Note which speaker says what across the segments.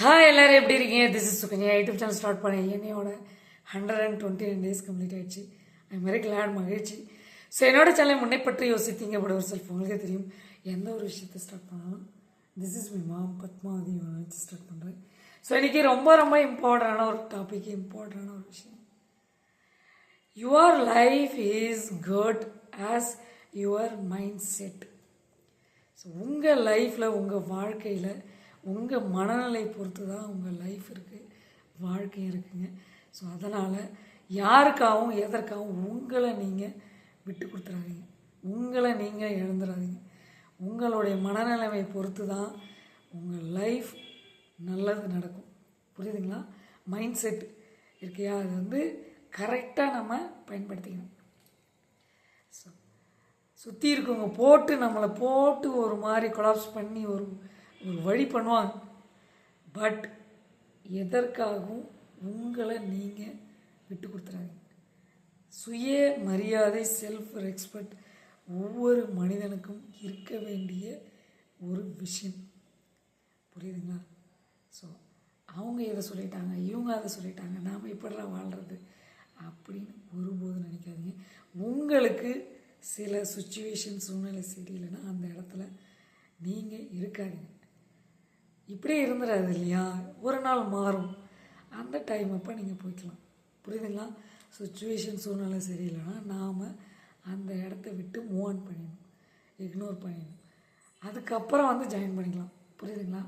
Speaker 1: Hi எல்லோரும் எப்படி இருக்கீங்க? This is Sukanya. YouTube channel start பண்ணேன் என்னையோட hundred and twenty nine days complete ஆயிடுச்சு. அது மாதிரி கிளாட் மகிழ்ச்சி. ஸோ என்னோட சேனல் முன்னே பற்றி யோசித்தீங்க அப்படி ஒரு செல்ஃப் உங்களுக்கே தெரியும். எந்த ஒரு விஷயத்தை ஸ்டார்ட் பண்ணாலும் this is my mom Padmavathi வச்சு ஸ்டார்ட் பண்ணுறேன் ஸோ இன்றைக்கி ரொம்ப ரொம்ப இம்பார்ட்டண்டான ஒரு டாபிக் இம்பார்ட்டண்டான ஒரு விஷயம். Your life is good as your mindset so உங்கள் லைஃப்பில் உங்கள் வாழ்க்கையில் உங்கள் மனநிலை பொறுத்து தான் உங்கள் லைஃப் இருக்குது வாழ்க்கை இருக்குங்க. ஸோ அதனால் யாருக்காகவும் எதற்காகவும் உங்களை நீங்கள் விட்டு கொடுத்துறாதீங்க. உங்களை நீங்கள் இழந்துடாதீங்க உங்களுடைய மனநிலைமை பொறுத்து தான் உங்கள் லைஃப் நல்லது நடக்கும். புரியுதுங்களா? மைண்ட் செட் இருக்கையா? அது வந்து கரெக்டாக நம்ம பயன்படுத்திக்கணும். ஸோ சுற்றி இருக்கவங்க போட்டு நம்மளை போட்டு ஒரு மாதிரி கொலாப்ஸ் பண்ணி ஒரு ஒரு வழி பண்ணுவாங்க. பட் எதற்காகவும் உங்களை நீங்கள் விட்டு கொடுத்துறாங்க சுய மரியாதை செல்ஃப் ரெஸ்பெக்ட் ஒவ்வொரு மனிதனுக்கும் இருக்க வேண்டிய ஒரு விஷயம். புரியுதுங்களா? ஸோ அவங்க இதை சொல்லிட்டாங்க இவங்க அதை சொல்லிட்டாங்க நாம் இப்படிலாம் வாழ்கிறது அப்படின்னு ஒருபோதும் நினைக்காதீங்க. உங்களுக்கு சில சுச்சுவேஷன் சூழ்நிலை சரியில்லைன்னா அந்த இடத்துல நீங்கள் இருக்காதீங்க. இப்படியே இருந்துடாது இல்லையா? ஒரு நாள் மாறும். அந்த டைம் அப்போ நீங்கள் போய்க்கலாம். புரியுதுங்களா? சுச்சுவேஷன் சூழ்நிலை சரியில்லைன்னா நாம் அந்த இடத்த விட்டு மூவ் ஆன் பண்ணிடணும். இக்னோர் பண்ணிடணும். அதுக்கப்புறம் வந்து ஜாயின் பண்ணிக்கலாம். புரியுதுங்களா?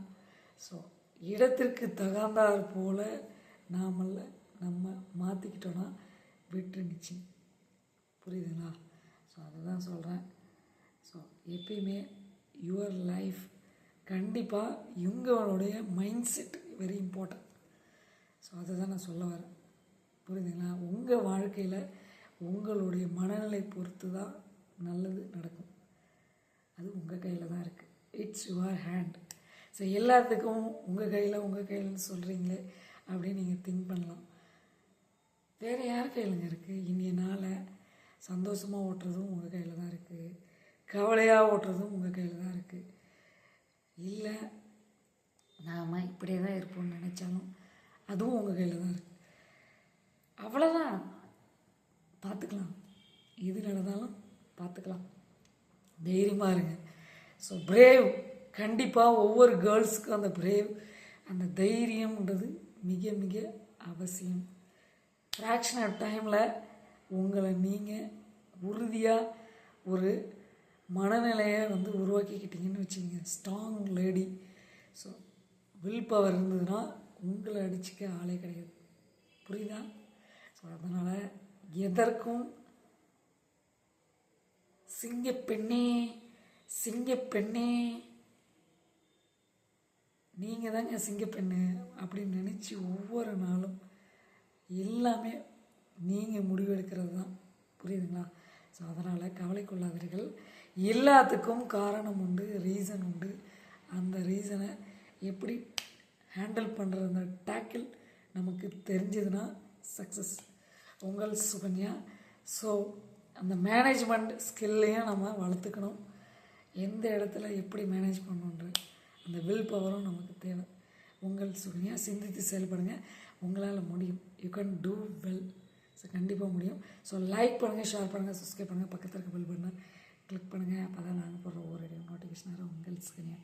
Speaker 1: ஸோ இடத்திற்கு தகாந்தார் போல் நாமல்ல நம்ம மாற்றிக்கிட்டோன்னா வெற்றி நிச்சயம். புரியுதுங்களா? ஸோ அதுதான் சொல்கிறேன் ஸோ எப்பயுமே யுவர் லைஃப் கண்டிப்பாக இவங்களுடைய mindset very important so அதை தான் நான் சொல்ல வரேன். புரியுதுங்களா? உங்கள் வாழ்க்கையில் உங்களுடைய மனநிலை பொறுத்து தான் நல்லது நடக்கும். அது உங்கள் கையில் தான் இருக்குது இட்ஸ் யுவர் ஹேண்ட் ஸோ எல்லாத்துக்கும் உங்கள் கையில் உங்கள் கையில்னு சொல்கிறீங்களே அப்படின்னு நீங்கள் திங்க் பண்ணலாம். வேறு யார் கையிலங்க இருக்குது இன்றைய நாளை சந்தோஷமாக ஓட்டுறதும் உங்கள் கையில் தான் இருக்குது கவலையாக ஓட்டுறதும் உங்கள் கையில் தான் இருக்குது இல்லை நாம் இப்படியே தான் இருப்போம்னு நினச்சாலும் அதுவும் உங்கள் கையில் தான் இருக்குது அவ்வளோதான் பார்த்துக்கலாம் எது நடந்தாலும் பார்த்துக்கலாம் தைரியமாக இருங்க. ஸோ பிரேவ் கண்டிப்பாக ஒவ்வொரு கேர்ள்ஸுக்கும் அந்த பிரேவ் அந்த தைரியம்ன்றது மிக மிக அவசியம். ஃப்ராக்ஷன் ஆஃப் டைமில் உங்களை நீங்கள் உறுதியாக ஒரு மனநிலையை வந்து உருவாக்கிக்கிட்டீங்கன்னு வச்சுக்கோங்க. Strong lady so will power இருந்ததுன்னா உங்களை அடிச்சுக்க ஆளே கிடையாது. புரியுதா? ஸோ அதனால் எதற்கும் சிங்கப்பெண்ணே சிங்கப்பெண்ணே நீங்கள் தாங்க சிங்கப்பெண்ணு அப்படின்னு நினச்சி ஒவ்வொரு நாளும் எல்லாமே நீங்கள் முடிவெடுக்கிறது தான். புரியுதுங்களா? ஸோ அதனால் கவலை கொள்ளாதீர்கள். எல்லாத்துக்கும் காரணம் உண்டு ரீசன் உண்டு. அந்த ரீசனை எப்படி ஹேண்டில் பண்ணுற அந்த டேக்கிள் நமக்கு தெரிஞ்சதுன்னா சக்ஸஸ் உங்கள் சுகன்யா. ஸோ அந்த மேனேஜ்மெண்ட் ஸ்கில்லையும் நம்ம வளர்த்துக்கணும். எந்த இடத்துல எப்படி மேனேஜ் பண்ணணுன்ற அந்த வில் பவரும் நமக்கு தேவை. உங்கள் சுகன்யா சிந்தித்து செயல்படுங்க. உங்களால் முடியும். You can do well so கண்டிப்பாக முடியும். ஸோ லைக் பண்ணுங்கள் ஷேர் பண்ணுங்கள் சப்ஸ்கிரைப் பண்ணுங்கள் பக்கத்தில் இருக்க பில் பண்ண கிளிக் பண்ணுங்கள் அப்போ தான் நாங்கள் போடுற ஒவ்வொரு நோட்டிஃபிகேஷனாக உங்கள் சுகன்யா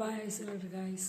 Speaker 1: பாய் சிலர் காய்ஸ்